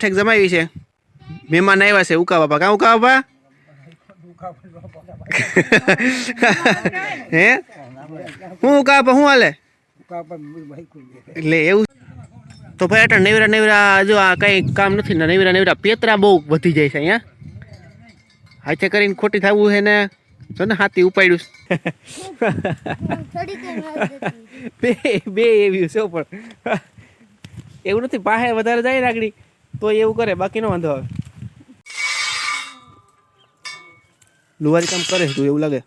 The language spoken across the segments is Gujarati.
ઠેક જમાવી છે મહેમાન આવ્યા છે ઉકા બાપા કાં ઉકા બાપા હે હું ઉકા બાપા શું હાલે એટલે એવું તો ભાઈ અટણ નેવરા નેવરા જો આ કઈ કામ નથી ને નેવરા નેવરા પેતરા બહુ વધી જાય છે અહીંયા. હાથે કરીને ખોટી થવું છે ને જો ને હાથી ઉપાડ્યું બે બે એવી છે પણ. એવું નથી પાસે વધારે જાય આગળ તો એવું કરે બાકી નો વાંધો આવે. લુવારી કામ કરે તું એવું લાગે.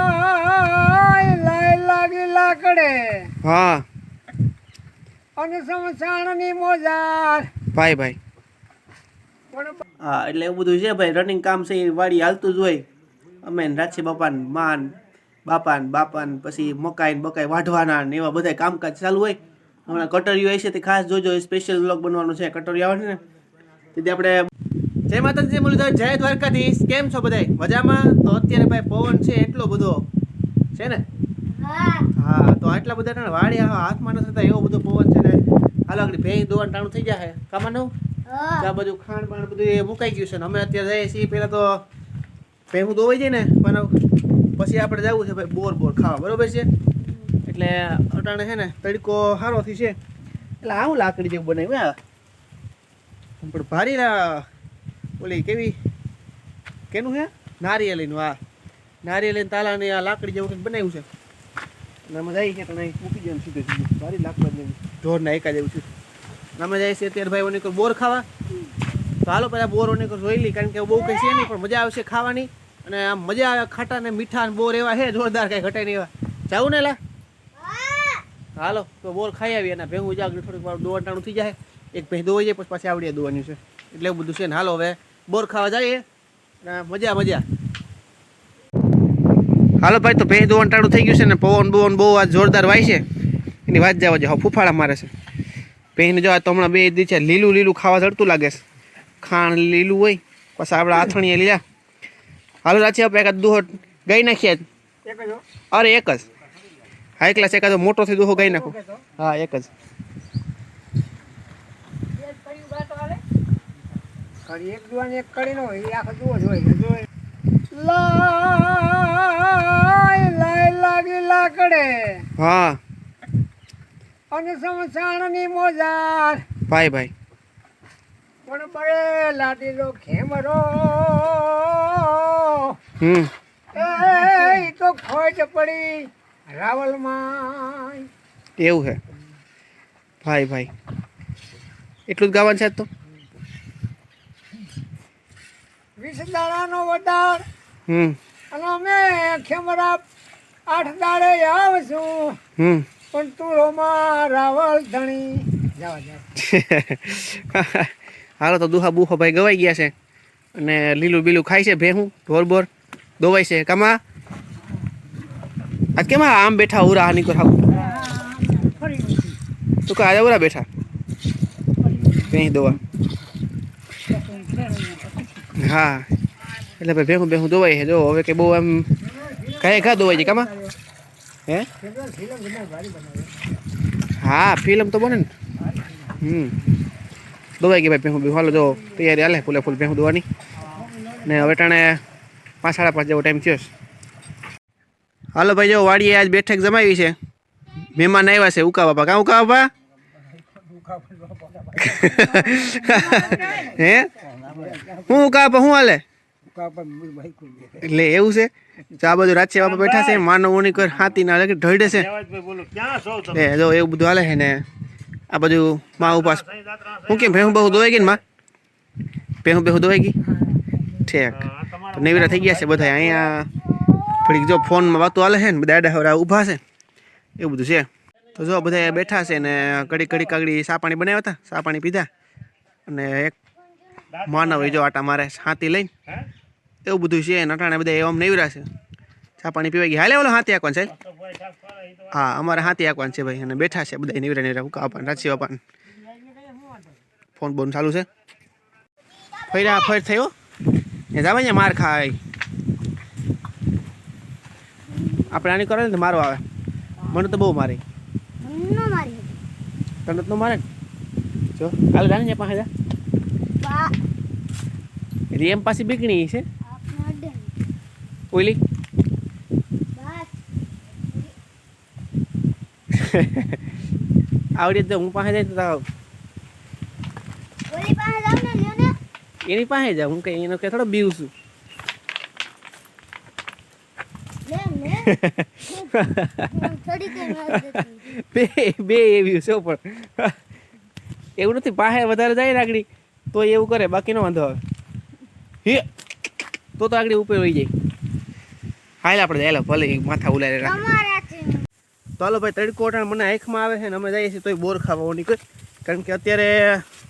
લાય લાય લાગી લાકડે. હા. અને સમસાણની મોજાર. ભાઈ ભાઈ. હા એટલે એવું બધું છે ભાઈ રનિંગ કામ છે એ વાડી હાલતું જ હોય. અમે રાજી બાપાને માન. બાપાન બાપાન પછી મકાઈ ને બકાઈ વાઢવાના ને એવા બધા કામકાજ ચાલુ હોય. હમણાં કટરીઓ છે તે ખાસ જોજો સ્પેશિયલ બ્લોગ બનવાનો છે કટરીઓ આવે છે ને. તેથી આપણે જય માતાજી મુરલીધર જય દ્વારકાધીશ. કેમ છો બધાય? મજામાં? તો અત્યારે ભાઈ પવન છે એટલો બધો. છે ને? હા તો આટલા બધા વાડી હાથમાં નથી થતા એવો બધો પવન છે ને. હાલો આગળ ભેંસ દોવાનું ટાણું થઈ જાય કામાનું આ બધું ખાણ બાણ બધું એ મુકાઈ ગયું છે ને. અમે અત્યારે જઈએ છીએ પહેલાં તો ભેહું દોવાઈ જાય ને પણ પછી આપણે જવું છે ભાઈ બોર બોર ખાવા, બરોબર છે? એટલે અટાણે છે ને તડકો સારોથી છે. એટલે આવું લાકડી જેવું બનાવ્યું આ પણ ભારી ઓલી કેવી, કેનું છે? નારિયેલીનું આ નારિયેલી તાલાની આ લાકડી જેવું કંઈક બનાવ્યું છે. અને અમે જઈએ છીએ તો મૂકી દઈએ સીધે સીધું. ભારી લાકડા જેવું. ઢોરના એકા જેવું છે. અમે જઈએ છીએ અત્યારે ભાઈ ઓની બોર ખાવા. તો હાલો પહેલાં બોર ઓની જોઈ લઈ કારણ કે બહુ કંઈ છે નહીં, પણ મજા આવશે ખાવાની. અને આમ મજા આવે, ખાટા ને મીઠા ને બોર એવા હે, જોરદાર કઈ ઘટે નહીં એવા. જાવું ને, લા? હાલો, તો બોર ખાઈ આવીએ અને ભેગું જાગડી થોડીક વાર દોવાટાણું થઈ જાય. એક ભેં દોવાઈ જાય, પછી પાછી આવડીએ દોવાનું છે. એટલે એવું બધું છે ને. હાલો, હવે બોર ખાવા જઈએ. અને મજા મજા. હાલો, ભાઈ, તો ભેં દોવાટાણું ટાણું થઈ ગયું છે ને, પવન બવન બહુ આ જોરદાર વાય છે. એની વાત જવા જાવ ફૂફાળા મારે છે. ભેંને જો આ તો હમણાં બે દી છે, લીલું લીલું ખાવા ચડતું લાગે છે. ખાણ લીલું હોય, પછી આપણે આથણીએ લીલા હાલો રાચી આપણે એકાદ દુહો ગઈ નાખીએ એક જ. હો. અરે એક જ. હાઈ ક્લાસ એકાદો મોટો થી દુહો ગઈ નાખું. હા એક જ. કડી એક દુવાની એક કડીનો એ આખો દુવો જ હોય. જોઈ. લાય લાય લાગી લાકડે. હા. અને સમસાણની મોજાર. ભાઈ ભાઈ. પણ બળે લાડીલો ખેમરો. હમ. એ તો ખોજ પડી રાવલમાં એવું છે ભાઈ ભાઈ. એટલું જ ગાવાનું છે તો? વીસ દાડાનો વધાર હમ. અને અમે ખેમરા આઠ દાડે આવશું. હમ. પણ રોમા રાવલ ધણી. જવા જાવ હાલો તો દુહા બુહો ભાઈ ગવાઈ ગયા છે. અને લીલું બીલું ખાય છે ભેહું ઢોર બોર દોવાય છે કમા આ કેમ આમ બેઠા ઉરા હાની કર તું કા આજે ઉરા બેઠા ભેં દોવા હા એટલે ભાઈ ભેહું ભેહું દોવાય છે જો હવે કે બહુ આમ કાંઈ ઘા દોવાય છે કામાં હે હા ફિલ્મ તો બને ને હમ દોવાઈ ગઈ ભાઈ ભેહું ભેહું હાલો જો તૈયારી હાલે ફૂલે ફૂલ ભેહું દોવાની ને હવે ટાણે પાંચ સાડા પાંચ જેવો ટાઈમ થયો હાલો ભાઈ, જો વાડીએ આજ બેઠક જમાવી છે. મહેમાન આવ્યા છે ઉકા બાપા. કાં ઉકા બાપા? હે? હું ઉકા બાપા શું હાલે? એટલે એવું છે? તો આ બધું બાપા બેઠા છે, માનવ ઉની કર હાથી ના લગે છે. એ જો એવું બધું હાલે છે ને, આ બધું માં ઉપાસ હું કેમ, ભેહું બહુ દોવાઈ ગઈ ને ભેહું ભેહું દોવાઈ ગઈ? ઠીક. નેવરા થઈ ગયા છે બધા અહીંયા. થોડીક જો ફોનમાં વાતો હાલે છે ને, બધા આડા હવરા ઊભા છે. એવું બધું છે. તો જો બધા બેઠા છે ને, કડી કડી કાગડી સાપાણી બનાવ્યા હતા સાપાણી પીધા. અને એક માનવ જો આટા મારે હાથી લઈને. એવું બધું છે, નટાણે બધા એમ નેવરા છે. સાપાણી પીવાઈ ગયા. હાલે ઓલો હાથી આકવાન છે હા, અમારે હાથી આકવાન છે ભાઈ. અને બેઠા છે બધા નેવરા નેવરા. ઉકા પાન રાચી પાન ફોન બોન ચાલુ છે. ફર્યા ફર થયો? એ જાવે ને માર ખાય. આપણે આની કરે ને તો મારો આવે. મને તો બહુ મારે. તને તો મારે જો હાલ જાને ને પાસે જા. રેમ પાસે બીકણી છે. ઓલી. આવડી તો હું પાસે જાય તો તાવ ઓલી પાસે જાવ ને લ્યો ને એની પાસે જા હું કઈ એનો કે થોડો બીવ છું. બે બે એવી છે પણ. એવું નથી પાસે વધારે જાય ને આગળ તો એવું કરે બાકી નો વાંધો આવે. હે તો તો આગળ ઉપર વહી જાય. હાલ આપણે જાય ભલે માથા ઉલારે તો હાલો ભાઈ તડકો અટાણ મને આંખમાં આવે છે ને અમે જઈએ છીએ તોય બોર ખાવા નીકળ કારણ કે અત્યારે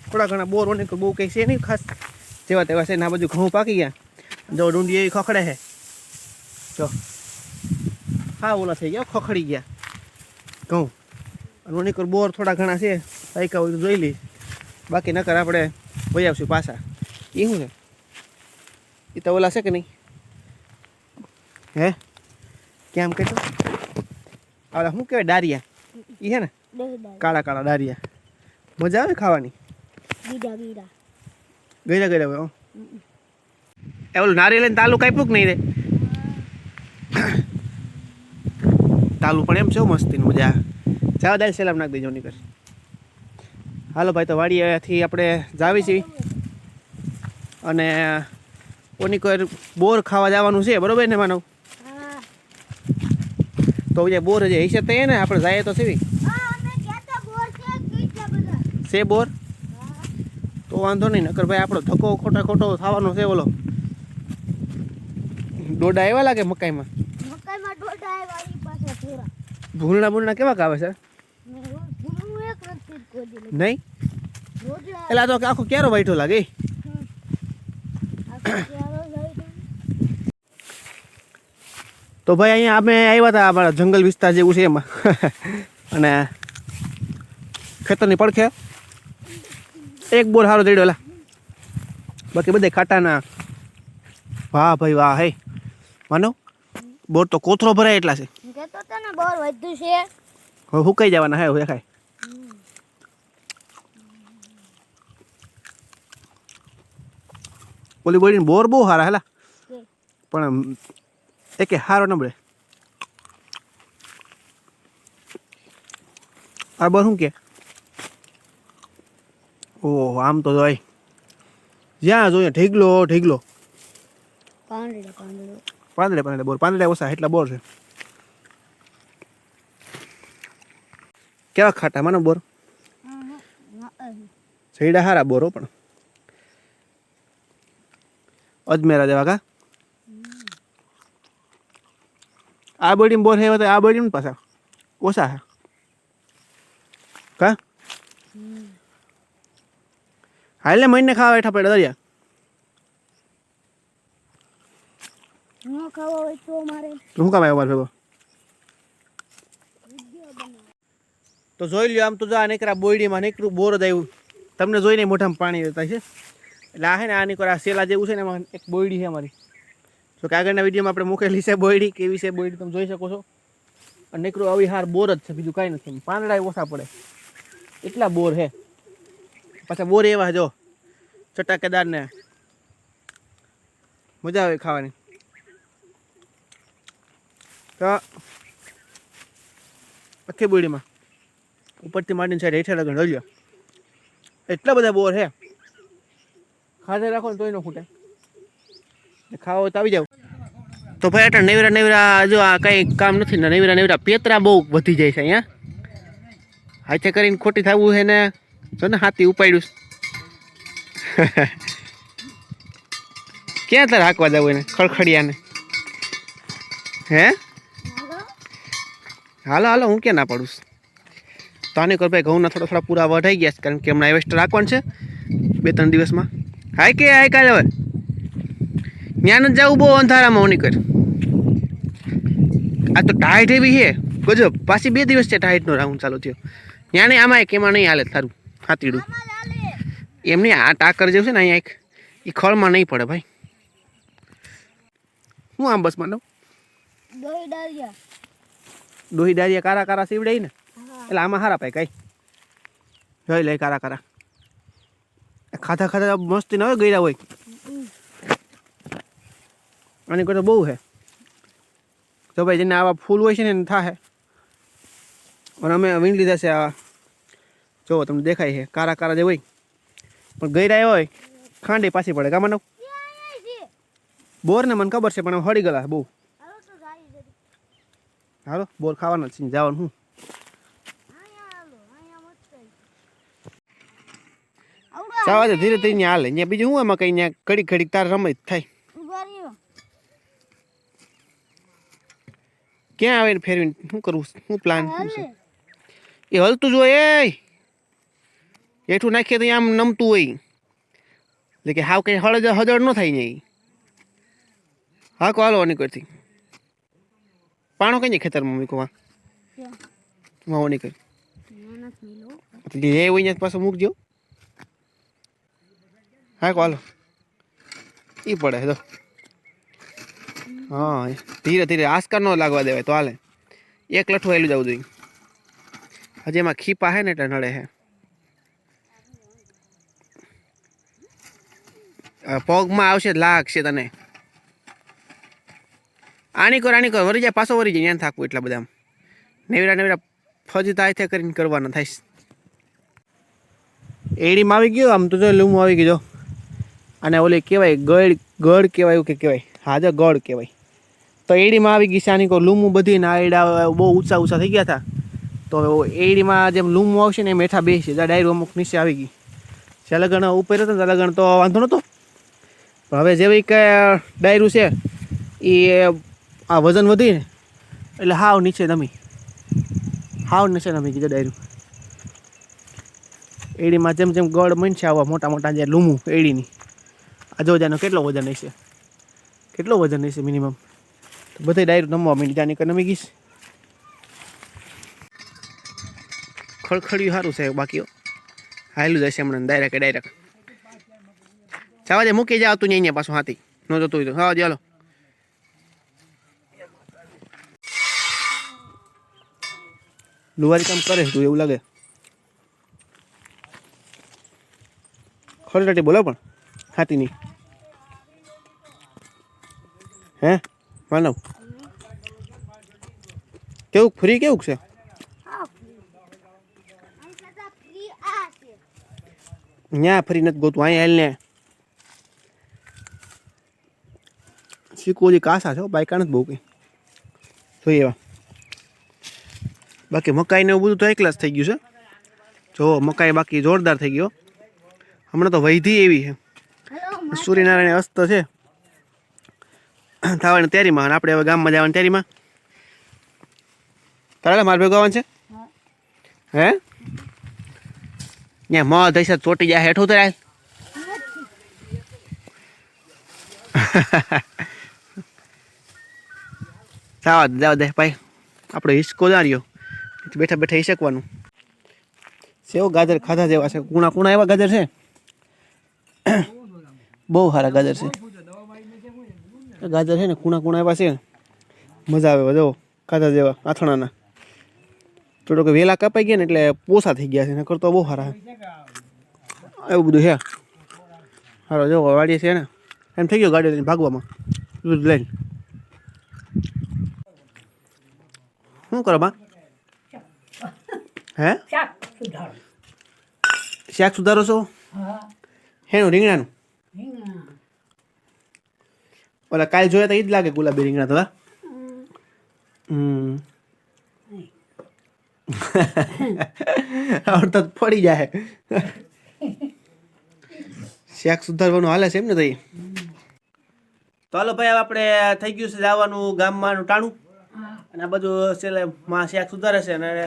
થોડા ઘણા બોર નીકળ બહુ કંઈ છે નહીં ખાસ. જેવા તેવા છે ને આ બાજુ ઘઉં પાકી ગયા. જો ડુંડી એવી ખખડે છે. જો. હા ઓલા થઈ ગયા ખખડી ગયા. ઘઉં. અને બોર થોડા ઘણા છે પૈકા હોય તો જોઈ લઈશ બાકી નકર આપણે વહી આવશું પાછા. એ શું છે? એ તો ઓલા છે કે નહીં? હે? કેમ કહેતો આ શું કહેવાય ડારિયા એ છે ને? કાળા કાળા ડારિયા મજા આવે ખાવાની? ગયેલા ગયેલા હોય એ ઓલું નારી લઈને તાલુ કાપ્યું કે નહીં રે? તાલુ પણ એમ છે મસ્તીની મસ્તી મજા. જાવ દાલ સેલામ નાખ દેજો નીકળ. હાલો ભાઈ તો વાડીએથી આપણે જાવી છીએ. અને ઓની કોઈ બોર ખાવા જવાનું છે બરોબર ને માનવ? તો જે બોર જે હશે તો ને આપણે જઈએ તો સીવી. છે બોર? તો વાંધો નહીં નકર ભાઈ આપણો ધક્કો ખોટા ખોટો થવાનો છે ઓલો ડોડા એવા લાગે મકાઈમાં? મકાઈમાં ડોડા આવ્યા ઈ પાછા થોડા ભૂલના ભૂલના કેવા કાવે છે. નહીં? એટલે તો આખો ક્યારો વાઈટો લાગે. તો ભાઈ અહીંયા અમે આવ્યા હતા અમારા જંગલ વિસ્તાર જેવું છે એમાં. અને ખેતરની પડખે. એક બોર સારો દેડ્યો એલા બાકી બધે ખાટાના. વાહ ભાઈ વાહ હે. માનો બોર તો કોથરો ભરાય એટલા છે. કેતો તને બોર વધ્યું છે. હવે હુકાઈ જવાના હે દેખાય ઓલી બોડીને બોર બહુ સારા હેલા. પણ એકે સારો ન મળે. આ બોર શું કે? ઓહ આમ તો જોઈ જ્યાં જોઈએ ઢીગલો ઢીગલો. પાંદડે પાંદડે. બોર. પાંદડે ઓછા એટલા બોર છે. કેવા ખાટા માનો બોર? સૈડા હારા બોરો પણ. અજમેરા જેવા કા? આ બોડીમાં બોર હે આ બોડીમાં પાછા. ઓછા હે કા? હાલે મહિને ખાવા બેઠા પડે દરિયા. તો શું કામ આવ્યો મારો ભેગો? તો જોઈ લ્યો આમ તો જો આ નીકળ્યા બોયડીમાં નીકળ્યું બોર જ આવ્યું. તમને જોઈને મોઢામાં પાણી રહેતા છે એટલે આ છે ને આ નીકળ આ સેલા જેવું છે ને એમાં એક બોયડી છે અમારી. જો કે આગળના વિડીયોમાં આપણે મૂકેલી છે બોયડી કેવી છે બોયડી તમે જોઈ શકો છો. અને નીકળું આવી હાર બોર જ છે બીજું કાંઈ નથી. પાંદડા ઓછા પડે. એટલા બોર છે. પાછા બોર એવા જો. ચટાકેદાર ને મજા આવે ખાવાની. તો આખી બોડીમાં. ઉપરથી માંડીને સાઈડ હેઠળ લગન રલ્યો એટલા બધા બોર છે ખાધે રાખો ને તોય ન ખૂટે. ખાવા તો આવી જાવ તો ભાઈ એટલે નેવરા નેવરા જો આ કંઈ કામ નથી ને નેવરા નેવરા પેતરા બહુ વધી જાય છે અહીંયા. હાથે કરીને ખોટી થવું છે ને જો ને હાથી ઉપાડ્યું ક્યાં તારે હાંકવા જવું એને? ખડખડિયાને. હે? હાલો હાલો, હું ક્યાં ના પાડું? તો આને ભાઈ ઘઉંના થોડા થોડા પૂરા વઢાઈ ગયા છે, કારણ કે હમણાં હાઇવેસ્ટર રાખવાનું છે બે ત્રણ દિવસમાં. હાય કે, હાય કાલે હવે? ત્યાં જવું બહુ અંધારામાં ઓની કર આ તો ટાઈટ એવી છે. ગજબ, પાછી બે દિવસ છે ટાઈટનો રાઉન્ડ ચાલુ થયો. ત્યાં નહીં આમાં કેમાં નહીં હાલે, થારું. હાથીડું એમની આ ટાકર જેવું છે ને અહીંયા એક એ ખળમાં નહીં પડે ભાઈ. હું આમ બસ માનો દોઈ ડાળિયા ડોહી ડારિયા કારા કારા સીવડાઈ ને? એટલે આમાં હારા પાય કઈ? જોઈ લે કારા કારા. ખાધા ખાધા મસ્તી ન હોય ગયરા હોય. આની કરતા બહુ હે. તો ભાઈ જેને આવા ફૂલ હોય છે ને એને થાય અને અમે વીણ લીધા છે આ જો, તમને દેખાય છે, કારા કારા જે હોય. પણ ગયરા હોય, ખાંડી પાછી પડે કામાં બોર ને મને ખબર છે, પણ હળી ગયેલા બહુ. હાલો તો બોર ખાવાના છે જવાનું હું. ચાવા દે ધીરે ધીરે હાલે. અહીંયા બીજું હું એમાં કઈ ત્યાં ઘડીક ઘડીક તાર રમત થાય. ક્યાં આવે ફેરવીને શું કરવું, શું પ્લાન એ હલતું જ એ હેઠું નાખીએ તો આમ નમતું હોય. એટલે કે હાવ કઈ હળદ હજળ ન થાય નહીં હા કો હાલો નીકળતી પાણો કઈ નહીં ખેતરમાં મૂકવા ક્યાં? વાવો નીકળ મહેનત નહીં લો. એટલે એ હોય ત્યાં પાછું મૂકજો. હા કો હાલો. એ પડે તો હા ધીરે ધીરે આસ્કાર ન લાગવા દેવાય તો હાલે. એક લઠું આવેલું જવું જોઈએ. હજી એમાં ખીપા હે ને એટલે નડે હે. પગમાં આવશે લાગશે તને. આની કર આની કર. વરી જાય, પાછો વરી જાય. ત્યાં થાકવું એટલા બધા નેવરા નેવરા ફજ થાય થાય કરીને કરવાના થાય. એડીમાં આવી ગયો, આમ તો જો લૂમ આવી ગયો અને ઓલી કહેવાય ગળ ગળ કહેવાય એવું કે કહેવાય. હા, જો ગળ કહેવાય. તો એડીમાં આવી ગઈ છે, આની કોઈ લૂમું બધી ને એડા બહુ ઊંચા ઊંચા થઈ ગયા હતા. તો એડીમાં જેમ લૂમું આવશે ને એમ હેઠા બેસી. ત્યાં ડાયરું અમુક નીચે આવી ગઈ. છે લગણ ઉપર હતો ત્યાં લગણ તો વાંધો નહોતો. પણ હવે જેવી કે ડાયરું છે એ આ વજન વધી ને એટલે હાવ નીચે નમી. હાવ નીચે નમી કીધું ડાયરું. એડીમાં જેમ જેમ ગળ મન છે આવા મોટા મોટા જે લૂમું એડીની. આ જો જાનો કેટલો વજન હશે. કેટલો વજન હશે મિનિમમ તો બધે ડાયરું નમવા મીન જાની કે નમી ગઈશ ખડખડિયું સારું છે બાકીઓ હાયલું જશે હમણાં ડાયરેક્ટ ડાયરેક્ટ જવા દે મૂકી જાવ તું નહીં અહીંયા પાછું હાથી. ન જતું હોય તો. હા ચાલો લુવારી કામ કરે તું એવું લાગે. ખરડાટી બોલો પણ હાથીની. હે? માનવ. કેવું ફ્રી કેવું છે? ત્યાં ફરી નથી ગોતું અહીંયા હેલ ને. શીખવું હજી કાસા છો બાઈકા નથી બહુ કંઈ. જોઈએ એવા. બાકી મકાઈ ને એવું બધું તો એકલા જ થઈ ગયું છે. જો, મકાઈ બાકી જોરદાર થઈ ગયો હમણાં તો વૈધી એવી છે. સૂર્યનારાયણ અસ્ત છે. થવાની તૈયારીમાં આપણે હવે ગામમાં જવાની તૈયારીમાં. તારે મારે ભેગો આવવાનું છે? હે? ત્યાં મોં થઈ ચોટી જાય હેઠું તો રાય જાવા દે દે ભાઈ. આપણે હિસકો ના રહ્યો બેઠા બેઠા હિસકવાનું સેવ ગાજર ખાધા જેવા છે. કુણા કુણા એવા ગાજર છે? બહુ સારા ગાજર છે. ગાજર છે ને, કુણા કુણા એવા છે. મજા આવે જો ખાધા જેવા, આથણાના. થોડોક વેલા કપાઈ ગયા ને એટલે પોસા થઈ ગયા છે. નકર તો બહુ સારા એવું બધું છે. સારો જો વાડીએ છે ને. એમ થઈ ગયો ગાડી લઈને ભાગવામાં લઈને. શું કરો બા? હે? શાક સુધારો છો? હેનું રીંગણાનું? ઓલા કાલ જોયા તો એ જ લાગે ગુલાબી રીંગણા થોડા? હમ. અડધા તો પડી જાય. શાક સુધારવાનું હાલે છે એમ ને તઈ? તો હાલો ભાઈ આપણે થઈ ગયું છે જવાનું ગામમાં ટાણું. અને આ બધું છેલ્લે માં શાક સુધારે છે અને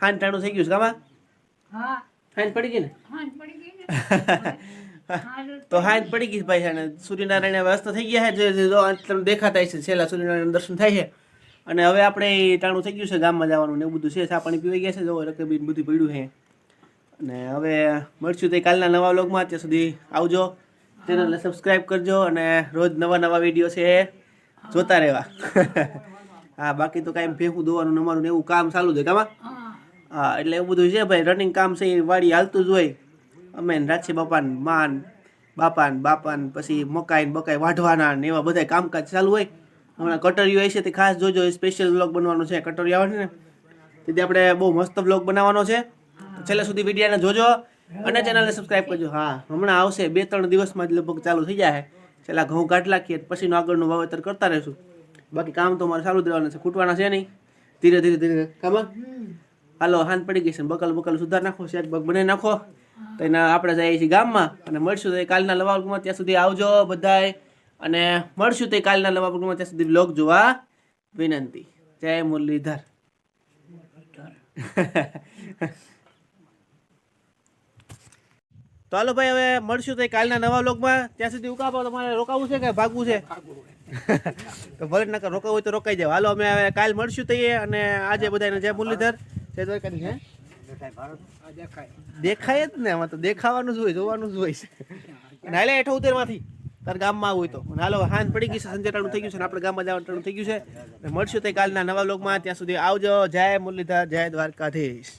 હાન ટાણું થઈ ગયું છે ગામમાં હા. હાન પડી ગઈ ને? તો હાંજ પડી ગઈ ભાઈ અને સૂર્યનારાયણ વ્યસ્ત થઈ ગયા છે. જે- તમને દેખાતા છે છેલ્લા સૂર્યનારાયણ દર્શન થાય છે. અને હવે આપણે ટાણું થઈ ગયું છે ગામમાં જવાનું ને એવું બધું છે. ચા પાણી પીવાઈ ગયા છે. જો રકબીન બધું પડ્યું છે. અને હવે મળશું તો કાલના નવા વ્લોગમાં. ત્યાં સુધી આવજો. ચેનલને સબસ્ક્રાઈબ કરજો અને રોજ નવા નવા વીડિયો છે જોતા રહેવા. હા બાકી તો કાંઈ ભેહું દોવાનું અમારું ને એવું કામ ચાલુ છે કામાં? હા. એટલે એવું બધું છે ભાઈ રનિંગ કામ છે એ વાડી હાલતું જ હોય. અમે રાજી બાપાન માન બાપાન બાપાન પછી મકાઈ ને બકાઈ વાઢવાના ને એવા બધા કામકાજ ચાલુ હોય. હમણાં કટરીઓ હશે તે ખાસ જોજો સ્પેશિયલ બ્લોગ બનવાનો છે કટરીઓ આવે છે ને. તેથી આપણે બહુ મસ્ત બ્લોગ બનાવવાનો છે. છેલ્લે સુધી વિડીયાને જોજો અને ચેનલને સબસ્ક્રાઈબ કરજો. હા હમણાં આવશે બે ત્રણ દિવસમાં જ લગભગ ચાલુ થઈ જાય છેલ્લા ઘઉં કાઢ નાખીએ પછીનું આગળનું વાવેતર કરતા રહીશું. બાકી કામ તો મારે ચાલુ જ રહેવાના છે. ખૂટવાના છે નહીં. ધીરે ધીરે ધીરે. કામ? હાલો હાન પડી ગઈ છે. બકલ બકલ સુધાર નાખો, શેક બગ બને નાખો. તો એના આપણે જઈએ છીએ ગામમાં અને મળશું તો એ કાલના લવાગમાં ત્યાં સુધી આવજો બધાય. અને મળશું તો કાલના લવાગમાં ત્યાં સુધી બ્લોગ જોવા વિનંતી. જય મુરલીધર. તો હાલો ભાઈ હવે મળશું તો કાલના નવા બ્લોગમાં ત્યાં સુધી ઉકાપો તમારે રોકાવું છે કે ભાગવું છે? તો ભલે નકર રોકાવું હોય તો રોકાઈ જાવ હાલો અમે હવે કાલ મળશું તઈએ અને આજે બધાને જય મુરલીધર. જય દ્વારકા હે? દેખાય દેખાય. જ ને આમાં તો દેખાવાનું જ હોય જોવાનું જ હોય છે. નાલે હેઠો ઉતરમાંથી તાર ગામમાં આવું હોય તો. હાલો હાન પડી ગઈ છે સંજેટાણું થઈ ગયું છે ને આપણે ગામમાં જવાનું ટાણું થઈ ગયું છે. ને મળશું તે કાલના નવા લોકમાં ત્યાં સુધી આવજો. જય મુરલીધર જય દ્વારકાધીશ.